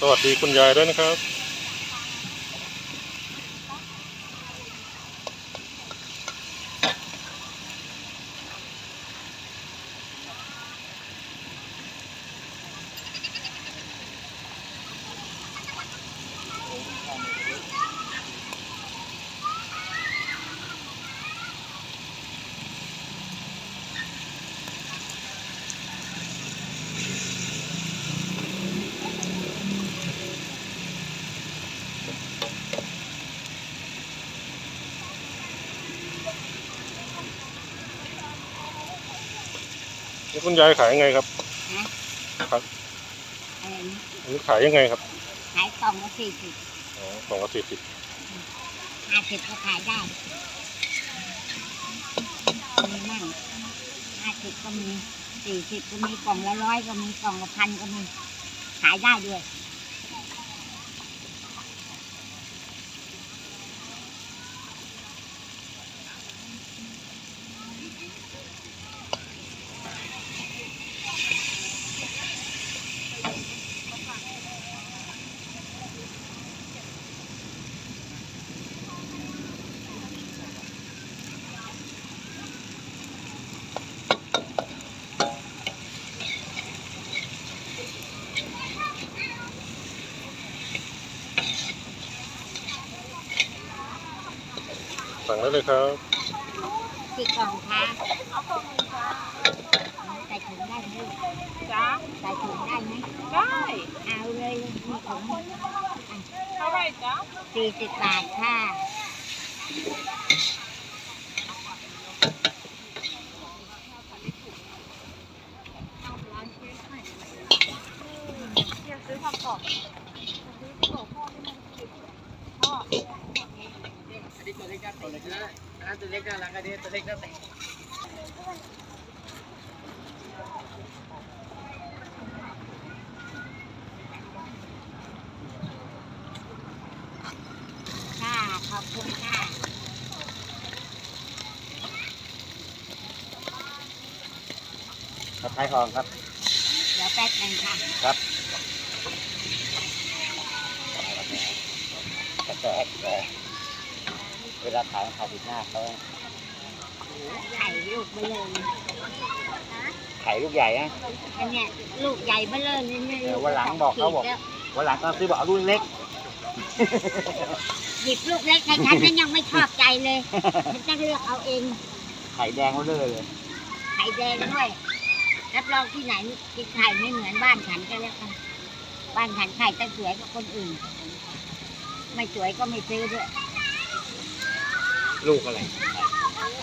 สวัสดีคุณยายด้วยนะครับ นี่คุณยายขายยังไงครับครับอะไรนะอันนี้ขายยังไงครับขายกล่องละสี่สิบอ๋อสองละสี่สิบห้าสิบก็ขายได้มีมั่งห้าสิบก็มีสี่สิบก็มีกล่องละร้อยก็มีกล่องละพันก็มี ขายได้ด้วย สั่งได้เลยครับกี่กล่องคะใส่ถุงได้ไหมลูกจ้าใส่ถุงได้ไหมได้เอาเลยมีถุงเท่าไหรจ้าสี่สิบบาทค่ะ อยากซื้อผักกรอบซื้อถั่วพ่อที่มันติดพ่อ อันนี้ตัวเล็กก็ตัวเล็กนะอันตัวเล็กน่ารักอันนี้ตัวเล็กน่าแต่ค่ะขอบคุณค่ะครับขายของครับ เดี๋ยวแป๊บนึงค่ะ ครับแต่แต่เวลาขายขายติดหน้าเขา ไข่ลูกเบลอขายลูกใหญ่นะอันเนี้ยลูกใหญ่เบลอนี่ไม่เอรู้อวันหลังบอกเขาบอกแล้ววันหลังก็ซื้อบอกเอารุ่นเล็ก หยิบลูกเล็กให้ฉันฉันยังไม่ชอบใจเลยฉันจะเลือกเอาเองไข่แดงเขาเลยเลยไข่แดงด้วยรับรองที่ไหนกินไข่ไม่เหมือนบ้านฉันก็แล้วกันบ้านฉันไข่จะสวยกว่าคนอื่น ไม่สวยก็ไม่ซื้อด้วยลูกอะไร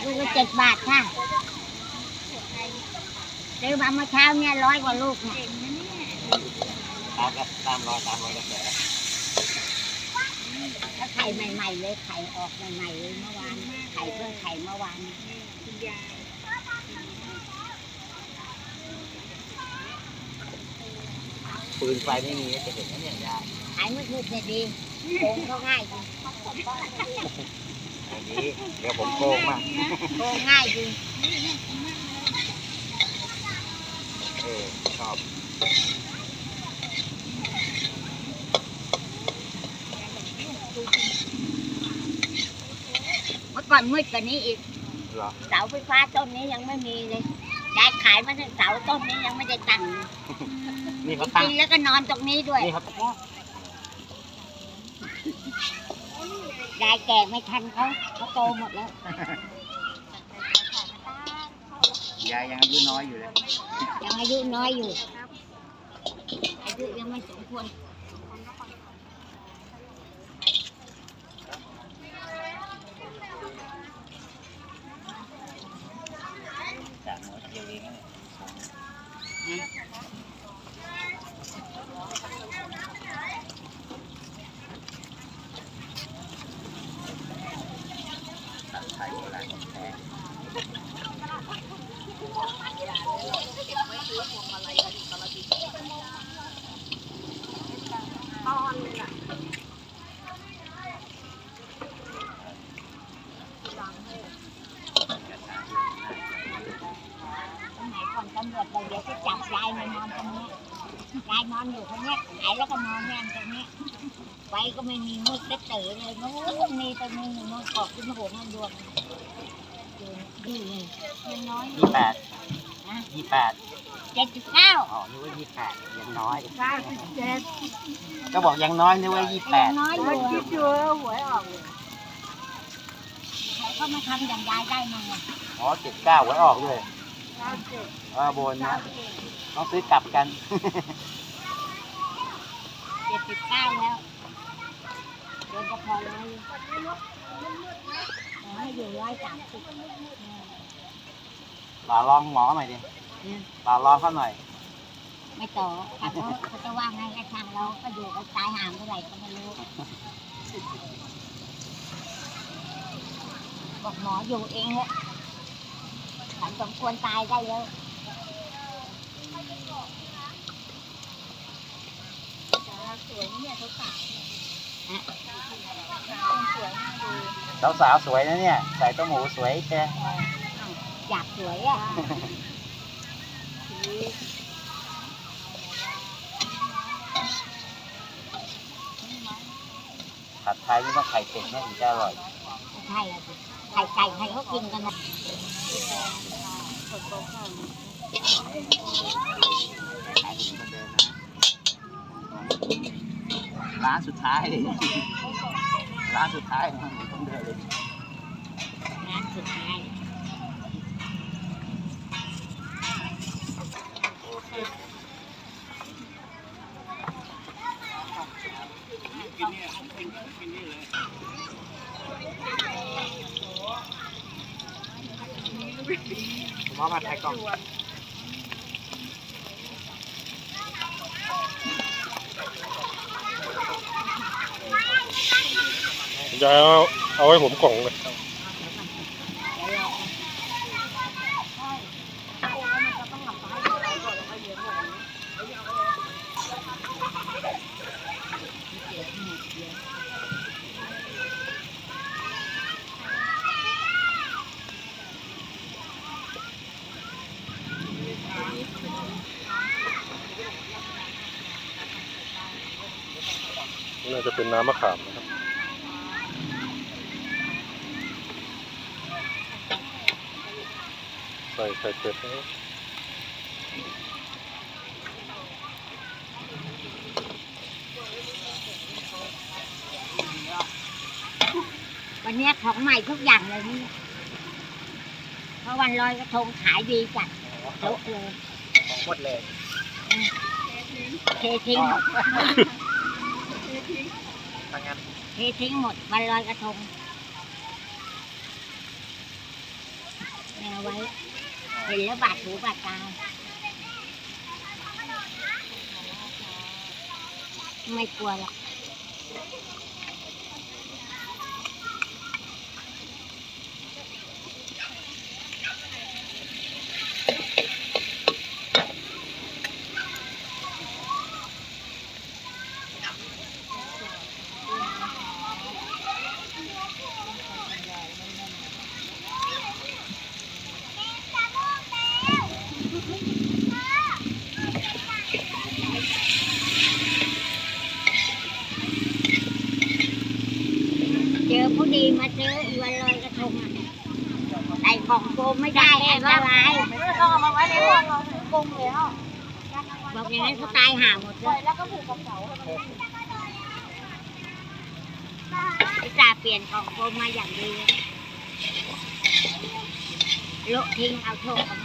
ลูกละเจ็ดบาทค่ะซื้อมาเมื่อเช้าเนี่ยร้อยกว่าลูกเนี่ยตามครับตามรอยตามรอยกระแสถ้าไข่ใหม่ๆเลยไข่ออกใหม่ๆเลยเมื่อวานไข่เพิ่งไข่เมื่อวานคุณยายปืนไฟไม่มีจะเห็นนะเนี่ยยายขายมืดๆเนี่ยดีโกงก็ง่ายดีอัน นี้ เดี๋ยวผมโกงมาโกงง่ายดีเออชอบเมื่อก่อนมืดกว่านี้อีกเหรอเสาไฟฟ้าต้นนี้ยังไม่มีเลยยายขายมาตั้งเสาต้นนี้ยังไม่ได้ตั้งนี่เขาตั้งกินแล้วก็นอนตรงนี้ด้วยนี่เขายายแก่ไม่ทันเขาเขาโตหมดแล้ว ยายยังอายุน้อยอยู่เลย ยังอายุน้อยอยู่ อายุยังไม่สมควร จากหัวเดียวเองนะตัดไข่โบราณของแท้ ตอนเลยอะาย นอนอยู่คนเนี้ยขายแล้วก็นอนแน่นตรงเนี้ยไฟก็ไม่มีมืดเต๋อเลยนู้นมีตรงนู้นอยู่นู้นออกขึ้นหัวมันดวงอยู่นี่นี่ยังน้อยยี่แปดนะยี่แปดเจ็ดสิบเก้าอ๋อนึกว่ายี่แปดยังน้อยเก้าสิบเจ็ดก็บอกยังน้อยนึกว่ายี่แปยัดงน้อยอยู่คิดอยู่หวยออกเลยเขาก็มาทำอย่างยายได้มั้งอะอ๋อเจ็ดเก้าไว้ออกด้วยเก้าเจ็ดเออโบนนะต้องซื้อกลับกันเจ็ดสิบเก้าแล้วเดินก็พอร้อยขอให้อยู่ร้อยสามสิบลาลองหมอหน่อยดิลาลองเขาหน่อย ไม่ต่อแต่เขาเขาจะว่าไงก็ช่างเราก็อยู่กันตายห่างเท่าไหร่ก็ไม่รู้ บอกหมออยู่เองเถอะฉันสมควรตายได้แล้ว สวยนี่เนี่ยเขาสาว สาวๆสวยนะเนี่ย ใส่ต้มหมูสวยแกอยากสวยอะ ผัดไทยนี่ต้องไข่เป็ดนะถึงจะอร่อย ใช่อะสิไข่ไก่ใครเขากินกันนะ ร้านสุดท้ายเลยร้านสุดท้ายของคนเดินเลยร้านสุดท้ายผมว่าผัดไทยกล่อง คุณยายเอาเอาให้ผมกล่องเลยน่าจะเป็นน้ำมะขามนะครับ ใส่ไข่เป็ดนะครับวันเนี้ยของใหม่ทุกอย่างเลยนี่เพราะวันลอยกระทงขายดีจัดโต๊ะเลยของหมดเลยเททิ้งหมดทางนั้นเททิ้งหมดวันลอยกระทงแมวไว้ เห็นแล้วบาดหูบาดตาไม่กลัวหรอก จอผู้ดีมาเจออีวันลอยกระทงอะใส่ของโฟมไม่ได้อันตรายต้องเอามาไว้ในห้องเรากงแล้วบอกอย่างนั้นเขาตายห่าหมดเลยแล้วก็ผูกกับเสาพิจาเปลี่ยนของโฟมมาอย่างดีโละทิ้งเอาโชคเอามา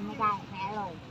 Mua.